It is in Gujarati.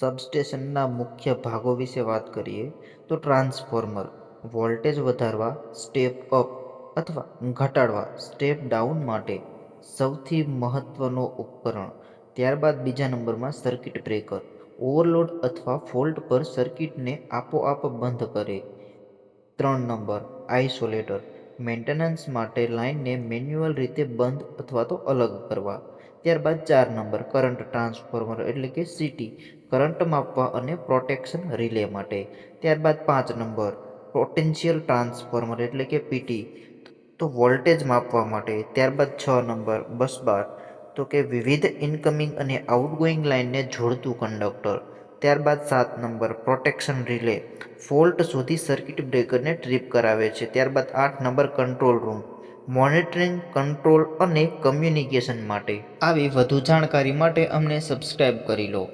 સબસ્ટેશનના મુખ્ય ભાગો વિશે વાત કરીએ, તો ટ્રાન્સફોર્મર વોલ્ટેજ વધારવા, સ્ટેપ અપ અથવા ઘટાડવા, સ્ટેપ ડાઉન માટે સૌથી મહત્ત્વનો ઉપકરણ. ત્યારબાદ બીજા નંબરમાં સર્કિટ બ્રેકર, ઓવરલોડ અથવા ફોલ્ટ પર સર્કિટને આપોઆપ બંધ કરે. ત્રણ નંબર, આઇસોલેટર મેન્ટેનન્સ માટે લાઇનને મેન્યુઅલ રીતે બંધ અથવા તો અલગ કરવા. ત્યારબાદ ચાર નંબર, કરંટ ટ્રાન્સફોર્મર એટલે કે સીટી કરંટ માપવા અને પ્રોટેક્શન રિલે માટે. ત્યારબાદ પાંચ નંબર, પોટેન્શિયલ ટ્રાન્સફોર્મર એટલે કે પીટી તો વોલ્ટેજ માપવા માટે. ત્યારબાદ છ નંબર, બસ બાર, તો કે વિવિધ ઇનકમિંગ અને આઉટગોઈંગ લાઇનને જોડતું કંડક્ટર. ત્યારબાદ સાત નંબર પ્રોટેક્શન રિલે ફોલ્ટ સુધી સર્કિટ બ્રેકરને ટ્રીપ કરાવે છે. ત્યારબાદ આઠ number control room monitoring control અને કમ્યુનિકેશન માટે. આવી વધુ જાણકારી માટે અમને સબસ્ક્રાઈબ કરી લો.